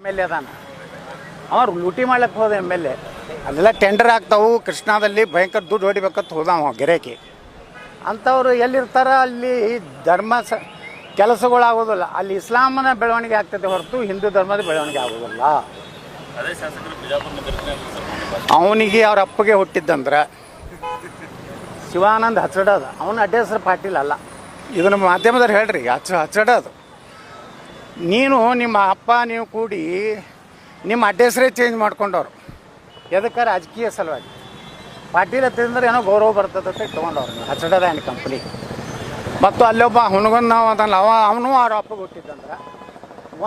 M L A ಅದಾನ. ಅವ್ರು ಲೂಟಿ ಮಾಡ್ಲಕ್ಕೆ ಹೋದ ಎಂ ಎಲ್ ಎ. ಅಲ್ಲೆಲ್ಲ ಟೆಂಡರ್ ಆಗ್ತಾವು ಕೃಷ್ಣಾದಲ್ಲಿ ಭಯಂಕರ ದುಡ್ಡು ಹೊಡಿಬೇಕಂತ ಹೋದ ಅವ ಗೆರೆಕಿ ಅಂಥವ್ರು ಎಲ್ಲಿರ್ತಾರ ಅಲ್ಲಿ ಧರ್ಮ ಸ ಕೆಲಸಗಳಾಗೋದಿಲ್ಲ. ಅಲ್ಲಿ ಇಸ್ಲಾಮನ ಬೆಳವಣಿಗೆ ಆಗ್ತದೆ ಹೊರತು ಹಿಂದೂ ಧರ್ಮದ ಬೆಳವಣಿಗೆ ಆಗೋದಿಲ್ಲ. ಅವನಿಗೆ ಅವ್ರ ಅಪ್ಪಗೆ ಹುಟ್ಟಿದ್ದಂದ್ರೆ? ಶಿವಾನಂದ್ ಹಚ್ಚಡದ ಅವನ ಅಡ್ಡ ಹೆಸರು ಪಾಟೀಲ್ ಅಲ್ಲ. ಇದನ್ನು ಮಾಧ್ಯಮದವ್ರು ಹೇಳ್ರಿ ಹಚ್ಚ ಹಚ್ಚಡದು ನೀನು ನಿಮ್ಮ ಅಪ್ಪ, ನೀವು ಕೂಡಿ ನಿಮ್ಮ ಅಡ್ಡೆಸರೇ ಚೇಂಜ್ ಮಾಡ್ಕೊಂಡವ್ರು. ಎದಕ್ಕೆ ರಾಜಕೀಯ ಸಲುವಾಗಿ? ಪಾಟೀಲ್ ಹತ್ತಿದ್ರೆ ಏನೋ ಗೌರವ ಬರ್ತದೆ ಅಂತ ತೊಗೊಂಡವ್ರು ಹಚ್ಚಡದ ಆ್ಯಂಡ್ ಕಂಪ್ನಿ ಮತ್ತು ಅಲ್ಲೊಬ್ಬ ಹುಣಗನ್ನ ಅದಲ್ಲ ಅವ, ಅವನು ಅವ್ರ ಅಪ್ಪಗೆ ಹುಟ್ಟಿದ್ದಂದ್ರೆ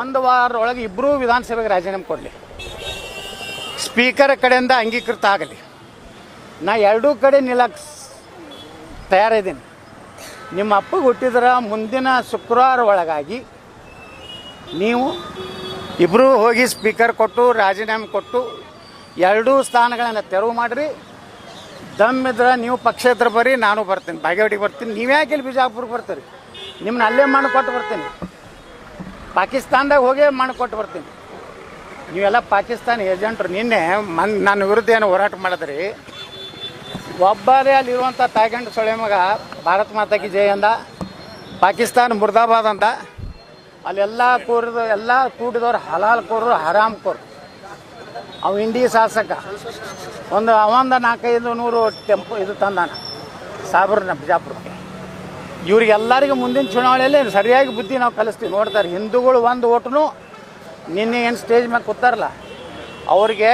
ಒಂದು ವಾರದೊಳಗೆ ಇಬ್ಬರೂ ವಿಧಾನಸಭೆಗೆ ರಾಜೀನಾಮೆ ಕೊಡಲಿ. ಸ್ಪೀಕರ್ ಕಡೆಯಿಂದ ಅಂಗೀಕೃತ ಆಗಲಿ. ನಾ ಎರಡೂ ಕಡೆ ನಿಲ್ಲಕ್ಕೆ ತಯಾರಿದ್ದೀನಿ. ನಿಮ್ಮ ಅಪ್ಪಗೆ ಹುಟ್ಟಿದ್ರೆ ಮುಂದಿನ ಶುಕ್ರವಾರ ಒಳಗಾಗಿ ನೀವು ಇಬ್ಬರೂ ಹೋಗಿ ಸ್ಪೀಕರ್ ಕೊಟ್ಟು, ರಾಜೀನಾಮೆ ಕೊಟ್ಟು, ಎರಡೂ ಸ್ಥಾನಗಳನ್ನು ತೆರವು ಮಾಡಿರಿ. ದಮ್ಮಿದ್ರೆ ನೀವು ಪಕ್ಷೇತರ ಬರ್ರಿ ನಾನು ಬರ್ತೀನಿ. ಬಾಗೇವಾಡಿಗೆ ಬರ್ತೀನಿ. ನೀವ್ಯಾಕೆ ಇಲ್ಲಿ ಬಿಜಾಪುರ್ಗೆ ಬರ್ತೀರಿ? ನಿಮ್ಮನ್ನ ಅಲ್ಲೇ ಮಣ್ಣು ಕೊಟ್ಟು ಬರ್ತೀನಿ. ಪಾಕಿಸ್ತಾನದಾಗ ಹೋಗೇ ಕೊಟ್ಟು ಬರ್ತೀನಿ. ನೀವೆಲ್ಲ ಪಾಕಿಸ್ತಾನ ಏಜೆಂಟ್ರು. ನಿನ್ನೆ ಮನ್ ನನ್ನ ವಿರುದ್ಧ ಏನು ಹೋರಾಟ ಮಾಡಿದ್ರಿ. ಒಬ್ಬರೇ ಅಲ್ಲಿರುವಂಥ ತಾಯ್ಗಂಡು ಸೊಳೆ ಮಗ, ಭಾರತ್ ಮಾತಾಕಿ ಜೈ ಅಂದ. ಪಾಕಿಸ್ತಾನ ಮುರ್ದಾಬಾದ್ ಅಂದ. ಅಲ್ಲೆಲ್ಲ ಕೂರಿದ, ಎಲ್ಲ ಕೂಡಿದವ್ರು ಹಲಾಲ್ ಕೋರು ಹರಾಮ್ ಕೋರು ಅವ ಇಂಡಿ ಶಾಸಕ. ಒಂದು, ಅವಂದ ನಾಲ್ಕೈದು ನೂರು ಟೆಂಪೋ ಇದು ತಂದಾನ ಸಾಬ್ರನ್ನ ಬಿಜಾಪುರಕ್ಕೆ. ಇವ್ರಿಗೆಲ್ಲರಿಗೂ ಮುಂದಿನ ಚುನಾವಣೆಯಲ್ಲಿ ಸರಿಯಾಗಿ ಬುದ್ಧಿ ನಾವು ಕಲಿಸ್ತೀವಿ. ನೋಡ್ತಾರೆ, ಹಿಂದೂಗಳು ಒಂದು ಓಟ್ನು ನಿನ್ನೆ ಏನು ಸ್ಟೇಜ್ ಮೇಲೆ ಕೂತಾರಲ್ಲ, ಅವ್ರಿಗೆ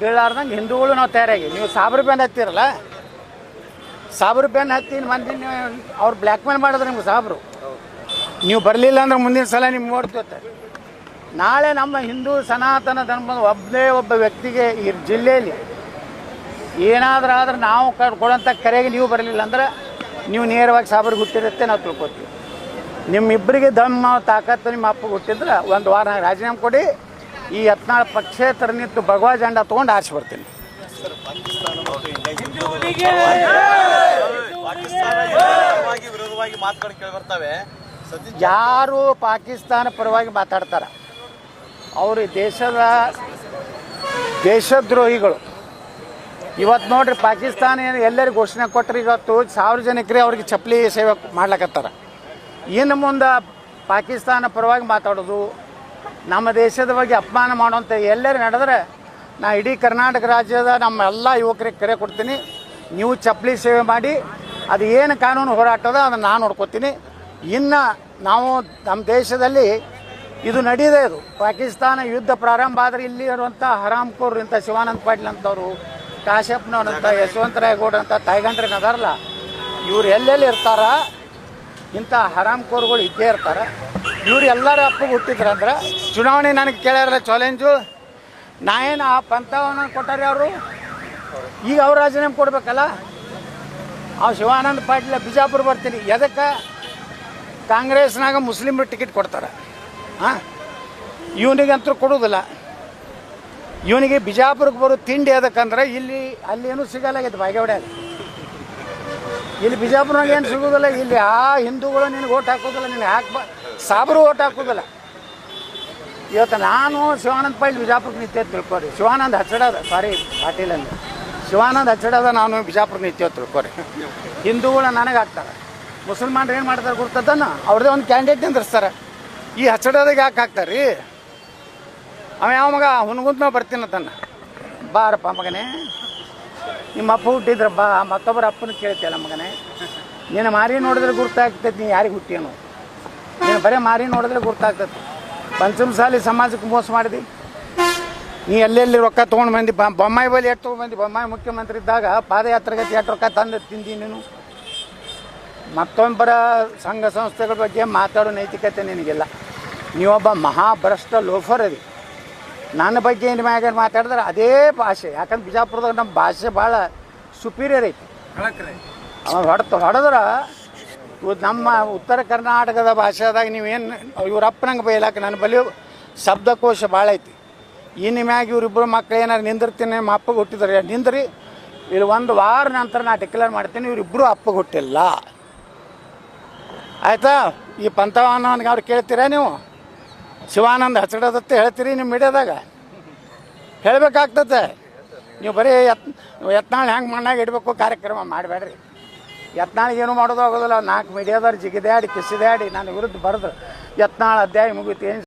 ಬೀಳಾರ್ದಂಗೆ ಹಿಂದೂಗಳು ನಾವು ತಯಾರಾಗಿ. ನೀವು ಸಾಬರ್ ಬೆನ್ ಹತ್ತಿರಲ್ಲ, ಸಾಬ್ರ ಬೆನ್ ಹತ್ತಿ ಮಂದಿ ಅವ್ರು ಬ್ಲ್ಯಾಕ್ ಮೇಲ್ ಮಾಡಿದ್ರೆ ನಿಮ್ಗೆ ಸಾಬ್ರು. ನೀವು ಬರಲಿಲ್ಲ ಅಂದ್ರೆ ಮುಂದಿನ ಸಲ ನಿಮ್ಗೆ ನೋಡ್ತಿರ್ತಾರೆ ನಾಳೆ ನಮ್ಮ ಹಿಂದೂ ಸನಾತನ ಧರ್ಮದ ಒಬ್ಬನೇ ಒಬ್ಬ ವ್ಯಕ್ತಿಗೆ ಈ ಜಿಲ್ಲೆಯಲ್ಲಿ ಏನಾದರೂ ಆದ್ರೆ ನಾವು ಕೊಡೋಂಥ ಕರೆಗೆ ನೀವು ಬರಲಿಲ್ಲ ಅಂದ್ರೆ ನೀವು ನೇರವಾಗಿ ಸಾಬ್ರಿಗೆ ಹುಟ್ಟಿರುತ್ತೆ ನಾವು ತಿಳ್ಕೊತೀವಿ. ನಿಮ್ಮಿಬ್ಬರಿಗೆ ದಮ್ಮ ತಾಕತ್ತು ನಿಮ್ಮ ಅಪ್ಪಗೆ ಹುಟ್ಟಿದ್ರೆ ಒಂದು ವಾರ ರಾಜೀನಾಮೆ ಕೊಡಿ ಈ ಹತ್ನಾಳು ಪಕ್ಷೇತರ ನಿಂತು ಭಗವಾ ಜಂಡ ತೊಗೊಂಡು ಆಚೆ ಬರ್ತೀನಿ. ವಿರೋಧವಾಗಿ ಮಾತುಗಳು ಕೇಳಿ ಬರ್ತವೆ. ಯಾರು ಪಾಕಿಸ್ತಾನ ಪರವಾಗಿ ಮಾತಾಡ್ತಾರ. ಅವರು ದೇಶದ ದೇಶದ್ರೋಹಿಗಳು. ಇವತ್ತು ನೋಡ್ರಿ ಪಾಕಿಸ್ತಾನ ಏನು ಎಲ್ಲರಿಗೂ ಘೋಷಣೆ ಕೊಟ್ಟರೆ ಇವತ್ತು ಸಾರ್ವಜನಿಕರೇ ಅವ್ರಿಗೆ ಚಪ್ಪಲಿ ಸೇವೆ ಮಾಡ್ಲಕತ್ತಾರ. ಇನ್ನು ಮುಂದೆ ಪಾಕಿಸ್ತಾನ ಪರವಾಗಿ ಮಾತಾಡೋದು, ನಮ್ಮ ದೇಶದ ಬಗ್ಗೆ ಅಪಮಾನ ಮಾಡುವಂಥ ಎಲ್ಲರೂ ನಡೆದ್ರೆ ನಾ ಇಡೀ ಕರ್ನಾಟಕ ರಾಜ್ಯದ ನಮ್ಮ ಎಲ್ಲ ಯುವಕರಿಗೆ ಕರೆ ಕೊಡ್ತೀನಿ. ನೀವು ಚಪ್ಪಲಿ ಸೇವೆ ಮಾಡಿ, ಅದು ಏನು ಕಾನೂನು ಹೋರಾಟದ ಅದನ್ನು ನಾನು ನೋಡ್ಕೊತೀನಿ. ಇನ್ನು ನಾವು ನಮ್ಮ ದೇಶದಲ್ಲಿ ಇದು ನಡೀದೆ ಇದು. ಪಾಕಿಸ್ತಾನ ಯುದ್ಧ ಪ್ರಾರಂಭ ಆದರೆ ಇಲ್ಲಿ ಇರುವಂಥ ಹರಾಮ್ಕೋರ್ ಇಂಥ ಶಿವಾನಂದ ಪಾಟೀಲ್ ಅಂತವರು ಯಶವಂತ ಗೌಡ ಅಂತ ತಾಯ್ಗಂಡ್ರೇನು ಅದಾರಲ್ಲ ಇವ್ರು ಎಲ್ಲೆಲ್ಲಿ ಇರ್ತಾರ? ಇಂಥ ಹರಾಮ್ಕೋರ್ಗಳು ಇದ್ದೇ ಇರ್ತಾರೆ. ಇವ್ರು ಎಲ್ಲರ ಅಪ್ಪಗೆ ಹುಟ್ಟಿದ್ರಂದ್ರೆ ಚುನಾವಣೆ ನನಗೆ ಕೇಳ್ಯಾರ ಚಾಲೆಂಜು. ನಾ ಏನು ಆ ಪಂಥವನ್ನು ಕೊಟ್ಟಾರೆ ಅವರು? ಈಗ ಅವ್ರು ರಾಜೀನಾಮೆ ಕೊಡ್ಬೇಕಲ್ಲ? ಆ ಶಿವಾನಂದ ಪಾಟೀಲ ಬಿಜಾಪುರ ಬರ್ತೀನಿ. ಎದಕ್ಕೆ? ಕಾಂಗ್ರೆಸ್ನಾಗ ಮುಸ್ಲಿಮ್ರು ಟಿಕೆಟ್ ಕೊಡ್ತಾರೆ. ಹಾಂ? ಇವನಿಗಂತೂ ಕೊಡೋದಿಲ್ಲ ಇವನಿಗೆ ಬಿಜಾಪುರಕ್ಕೆ ಬರೋ ತಿಂಡಿ ಅದಕ್ಕಂದ್ರೆ ಇಲ್ಲಿ ಅಲ್ಲಿ ಏನೂ ಸಿಗಲ್ಲಾಗೈತೆ ಬಾಗೇವಾಡ್ಯಾಗ ಇಲ್ಲಿ ಬಿಜಾಪುರನಾಗ ಏನು ಸಿಗೋದಿಲ್ಲ ಇಲ್ಲಿ ಆ ಹಿಂದೂಗಳು ನಿನಗೆ ಓಟ್ ಹಾಕೋದಿಲ್ಲ ನಿನಗೆ ಹಾಕ್ಬ ಸಾಬ್ರು ಓಟ್ ಹಾಕೋದಿಲ್ಲ ಇವತ್ತು ನಾನು ಶಿವಾನಂದ ಪಾಟೀಲ್ ಬಿಜಾಪುರಕ್ಕೆ ನಿತ್ಯ ತಿಳ್ಕೊರಿ ಶಿವಾನಂದ್ ಹಚ್ಚಡದ, ಸಾರಿ ಪಾಟೀಲ್ ಅಂತ ಶಿವಾನಂದ್ ಹಚ್ಚಡದ ನಾನು ಬಿಜಾಪುರ ನಿತ್ಯ ತಿಳ್ಕೊರಿ ಹಿಂದೂಗಳು ನನಗೆ ಹಾಕ್ತಾರೆ. ಮುಸಲ್ಮಾನ್ರು ಏನು ಮಾಡ್ತಾರೆ ಗುರ್ತದನ್ನ ಅವ್ರದ್ದೇ ಒಂದು ಕ್ಯಾಂಡಿಡೇಟ್ ನಿಂದಿರ್ಸ್ತಾರೆ. ಈ ಹಚ್ಚಡದಾಗ ಯಾಕೆ ಹಾಕ್ತಾರೆ ಅವ ಯಾವ ಮಗ? ಹುನ್ಗುಂತ ನಾವು ಬರ್ತೀನಿ ತನ್ನ ಬಾರಪ್ಪ ಮಗನೇ. ನಿಮ್ಮ ಅಪ್ಪ ಹುಟ್ಟಿದ್ರಪ್ಪ ಮತ್ತೊಬ್ಬರ ಅಪ್ಪನ ಕೇಳ್ತಿಯಲ್ಲ ಮಗನೇ. ನೀನು ಮಾರಿ ನೋಡಿದ್ರೆ ಗುರ್ತಾಗ್ತೈತಿ, ನೀ ಯಾರಿಗೆ ಹುಟ್ಟಿಯನು? ನೀನು ಬರೀ ಮಾರಿ ನೋಡಿದ್ರೆ ಗುರ್ತಾಗ್ತೈತಿ. ಪಂಚಮಸಾಲಿ ಸಮಾಜಕ್ಕೆ ಮೋಸ ಮಾಡಿದಿ. ನೀ ಎಲ್ಲೆಲ್ಲಿ ರೊಕ್ಕ ತೊಗೊಂಡು ಬಂದಿ? ಬೊಮ್ಮಾಯಿ ಬಳಿ ಎಷ್ಟು ತೊಗೊಂಡು ಬೊಮ್ಮಾಯಿ ಮುಖ್ಯಮಂತ್ರಿ ಇದ್ದಾಗ ಪಾದಯಾತ್ರೆಗೆ ಎಷ್ಟು ರೊಕ್ಕ ತಂದು ತಿಂದಿ ನೀನು? ಮತ್ತೊಬ್ಬರ ಸಂಘ ಸಂಸ್ಥೆಗಳ ಬಗ್ಗೆ ಮಾತಾಡೋ ನೈತಿಕತೆ ನಿನಗಿಲ್ಲ. ನೀವೊಬ್ಬ ಮಹಾಭ್ರಷ್ಟ ಲೋಫರ್ ಅದಿ. ನನ್ನ ಬಗ್ಗೆ ಏನು ಮ್ಯಾಗ ಮಾತಾಡಿದ್ರೆ ಅದೇ ಭಾಷೆ. ಯಾಕಂದ್ರೆ ಬಿಜಾಪುರದಾಗ ನಮ್ಮ ಭಾಷೆ ಭಾಳ ಸುಪೀರಿಯರ್ ಐತಿ. ಅವ ಹೊಡೆದು ಹೊಡೆದ್ರೆ ಇವ್ ನಮ್ಮ ಉತ್ತರ ಕರ್ನಾಟಕದ ಭಾಷೆದಾಗ ನೀವೇನು ಇವ್ರಪ್ಪನಂಗೆ ಬೈಲಾಕ ನನ್ನ ಬಲಿ ಶಬ್ದಕೋಶ ಭಾಳ ಐತಿ. ಇನ್ನು ಮ್ಯಾಗ ಇವರಿಬ್ಬರು ಮಕ್ಳು ಏನಾರು ನಿಂದಿರ್ತೀನಿ ನಮ್ಮ ಅಪ್ಪಗೆ ಹುಟ್ಟಿದ್ರೆ ನಿಂದ್ರಿ. ಇಲ್ಲಿ ಒಂದು ವಾರ ನಂತರ ನಾ ಡಿಕ್ಲೇರ್ ಮಾಡ್ತೀನಿ ಇವರಿಬ್ಬರು ಅಪ್ಪಗೆ ಹುಟ್ಟಿಲ್ಲ. ಆಯಿತಾ, ಈ ಪಂಥವನ್ನು ಅವ್ರು ಕೇಳ್ತೀರಾ ನೀವು? ಶಿವಾನಂದ ಹಚ್ಚಡದತ್ತೆ ಹೇಳ್ತೀರಿ ನಿಮ್ಮ ಮೀಡಿಯಾದಾಗ? ಹೇಳಬೇಕಾಗ್ತದೆ ನೀವು ಬರೀ ಯತ್, ಯತ್ನಾಳ್ ಹೆಂಗೆ ಮಣ್ಣಾಗ ಇಡಬೇಕು ಕಾರ್ಯಕ್ರಮ ಮಾಡಬೇಡ್ರಿ. ಯತ್ನಾಳಿಗೆ ಏನು ಮಾಡೋದು ಆಗೋದಿಲ್ಲ. ನಾಲ್ಕು ಮೀಡಿಯಾದವ್ರು ಜಿಗಿದಾಡಿ ಕಿಸಿದಾಡಿ ನನ್ನ ವಿರುದ್ಧ ಬರೆದ್ರು. ಯತ್ನಾಳ್ ಅಧ್ಯಾಯ ಮುಗಿತು, ಏನು